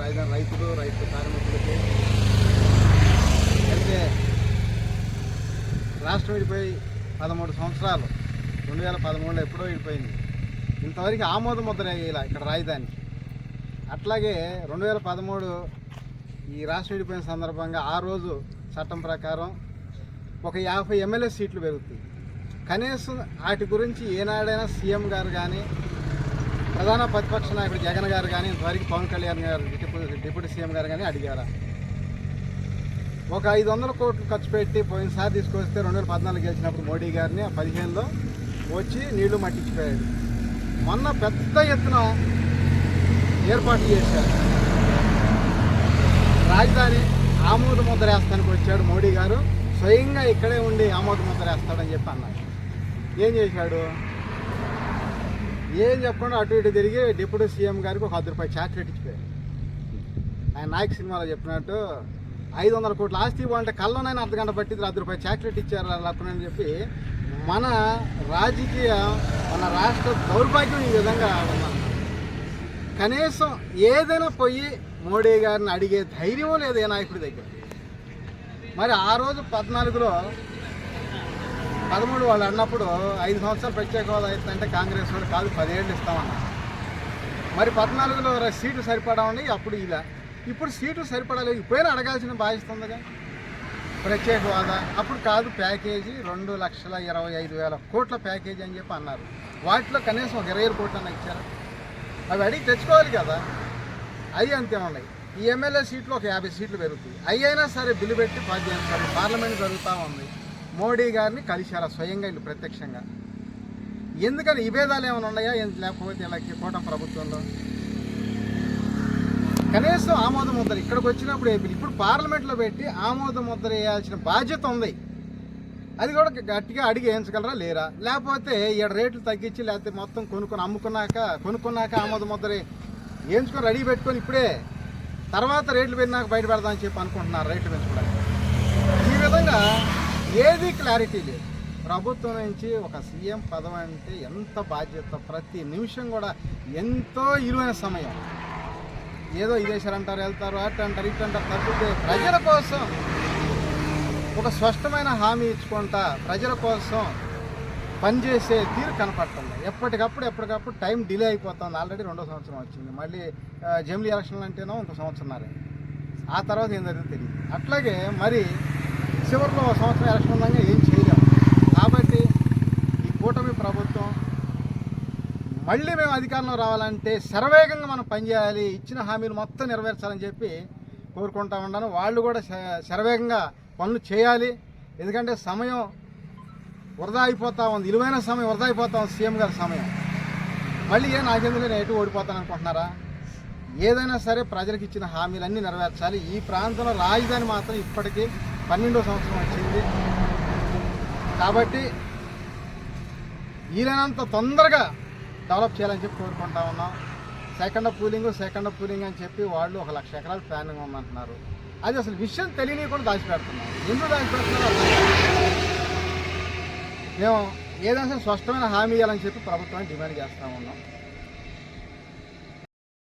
రాజధాని రైతులు రైతు కార్మికులకి. అయితే రాష్ట్రం విడిపోయి పదమూడు సంవత్సరాలు రెండు వేల పదమూడులో ఎప్పుడో విడిపోయింది. ఇంతవరకు ఆమోద ముద్ర వేయాల ఇక్కడ రాజధాని అట్లాగే రెండు వేల పదమూడు ఈ రాష్ట్రం విడిపోయిన సందర్భంగా ఆ రోజు చట్టం ప్రకారం ఒక యాభై ఎమ్మెల్యే సీట్లు పెరుగుతాయి. కనీసం వాటి గురించి ఏనాడైనా సీఎం గారు కానీ ప్రధాన ప్రతిపక్ష నాయకుడు జగన్ గారు కానీ ఇంతవరకు పవన్ కళ్యాణ్ గారు డిప్యూటీ డిప్యూటీ సీఎం గారు కానీ అడిగారా? ఒక ఐదు వందల కోట్లు ఖర్చు పెట్టి పోయినసారి తీసుకొస్తే రెండు వేల పద్నాలుగు గెలిచినప్పుడు మోడీ గారిని ఆ పదిహేనులో వచ్చి నీళ్ళు మట్టించిపోయాడు. మొన్న పెద్ద ఎత్తున ఏర్పాట్లు చేశారు. రాజధాని ఆమోద ముద్ర వేస్తానికి వచ్చాడు మోడీ గారు. స్వయంగా ఇక్కడే ఉండి ఆమోద ముద్ర వేస్తాడని చెప్పి అన్నాడు ఏం చేశాడు? ఏం చెప్పకుండా అటు ఇటు తిరిగి డిప్యూటీ సీఎం గారికి ఒక పది రూపాయలు చాక్లెట్ ఇచ్చిపోయారు. ఆయన నాయక్ సినిమాలో చెప్పినట్టు ఐదు వందల కోట్ల ఆస్తి ఇవ్వాలంటే కళ్ళనైనా అర్ధ గంట పట్టింది అర్ధ రూపాయలు చాక్లెట్ ఇచ్చారు అని చెప్పి మన రాజకీయ మన రాష్ట్ర దౌర్భాగ్యం ఈ విధంగా ఉందన్నమాట. కనీసం ఏదైనా పోయి మోడీ గారిని అడిగే ధైర్యం లేదు ఏ నాయకుడి దగ్గర. మరి ఆ రోజు పద్నాలుగులో పదమూడు వాళ్ళు అన్నప్పుడు ఐదు సంవత్సరాలు ప్రత్యేక హోదా అవుతుందంటే కాంగ్రెస్ వాళ్ళు కాదు పదేళ్ళు ఇస్తామన్నారు. మరి పద్నాలుగులో సీటు సరిపడా ఉన్నాయి అప్పుడు ఇలా. ఇప్పుడు సీటు సరిపడలేదు ఇప్పుడైనా అడగాల్సిన బాధ్యత ఉందిగా. ప్రత్యేక హోదా అప్పుడు కాదు ప్యాకేజీ రెండు లక్షల ఇరవై ఐదు వేల కోట్ల ప్యాకేజీ అని చెప్పి అన్నారు. వాటిలో కనీసం ఒక ఇరవై కోట్లు అన్న ఇచ్చారు. అవి అడిగి తెచ్చుకోవాలి కదా. అవి అంతే ఉన్నాయి. ఈ ఎమ్మెల్యే సీట్లు ఒక యాభై సీట్లు పెరుగుతాయి. అవి అయినా సరే బిల్లు పెట్టి పదిహేను సార్లు పార్లమెంట్ జరుగుతూ ఉంది. మోడీ గారిని కలిశారా స్వయంగా వీళ్ళు ప్రత్యక్షంగా? ఎందుకని ఈ భేదాలు ఏమైనా ఉన్నాయా? లేకపోతే ఇలా కూటమి ప్రభుత్వంలో? కనీసం ఆమోద ముద్ర ఇక్కడికి వచ్చినప్పుడు ఇప్పుడు పార్లమెంట్లో పెట్టి ఆమోద ముద్ర వేయాల్సిన బాధ్యత ఉంది. అది కూడా గట్టిగా అడిగి వేయించగలరా లేరా? లేకపోతే ఈడ రేట్లు తగ్గించి లేకపోతే మొత్తం కొనుక్కొని అమ్ముకున్నాక కొనుక్కున్నాక ఆమోద ముద్ర వేయించుకొని రెడీ పెట్టుకొని ఇప్పుడే తర్వాత రేట్లు పెరిగినాక బయట పెడదామని చెప్పి అనుకుంటున్నారు రేట్లు పెంచుకోవడానికి. ఏది క్లారిటీ లేదు. ప్రభుత్వం నుంచి ఒక సీఎం పదవి అంటే ఎంత బాధ్యత? ప్రతి నిమిషం కూడా ఎంతో ఇరువైన సమయం. ఏదో ఇదేశారంటారు వెళ్తారు అటు అంటారు ఇటు అంటారు తప్పితే ప్రజల కోసం ఒక స్పష్టమైన హామీ ఇచ్చుకుంటా ప్రజల కోసం పనిచేసే తీరు కనపడుతుంది. ఎప్పటికప్పుడు ఎప్పటికప్పుడు టైం డిలే అయిపోతుంది. ఆల్రెడీ రెండో సంవత్సరం వచ్చింది. మళ్ళీ జమిలీ ఎలక్షన్లు అంటేనో ఇంకో సంవత్సరం ఆ తర్వాత ఏం జరిగింది తెలియదు అట్లాగే మరి చివరిలో ఒక సంవత్సరం ఎలక్షన్ ఉందంగా ఏం చేయలేము కాబట్టి ఈ కూటమి ప్రభుత్వం మళ్ళీ మేము అధికారంలో రావాలంటే శరవేగంగా మనం పనిచేయాలి ఇచ్చిన హామీలు మొత్తం నెరవేర్చాలని చెప్పి కోరుకుంటా ఉన్నాను. వాళ్ళు కూడా శ- శరవేగంగా పనులు చేయాలి. ఎందుకంటే సమయం వృధా అయిపోతా ఉంది. విలువైన సమయం వృధా అయిపోతా ఉంది సీఎం గారి సమయం. మళ్ళీ ఏ నాకెందుకు నేను ఎటు ఓడిపోతాను అనుకుంటున్నారా? ఏదైనా సరే ప్రజలకు ఇచ్చిన హామీలన్నీ నెరవేర్చాలి. ఈ ప్రాంతంలో రాజధాని మాత్రం ఇప్పటికీ పన్నెండో సంవత్సరం వచ్చింది. కాబట్టి వీలైనంత తొందరగా డెవలప్ చేయాలని చెప్పి కోరుకుంటా ఉన్నాం. సెకండ్ పూలింగ్ సెకండ్ పూలింగ్ అని చెప్పి వాళ్ళు ఒక లక్ష ఎకరాలు ప్లానింగ్ ఉందంటున్నారు అది అసలు విషయం తెలియని కూడా దాచిపెడుతున్నాం. ఎందుకు దాచిపెడుతున్నారు మేము ఏదైనా స్పష్టమైన హామీ ఇవ్వాలని చెప్పి ప్రభుత్వాన్ని డిమాండ్ చేస్తూ ఉన్నాం.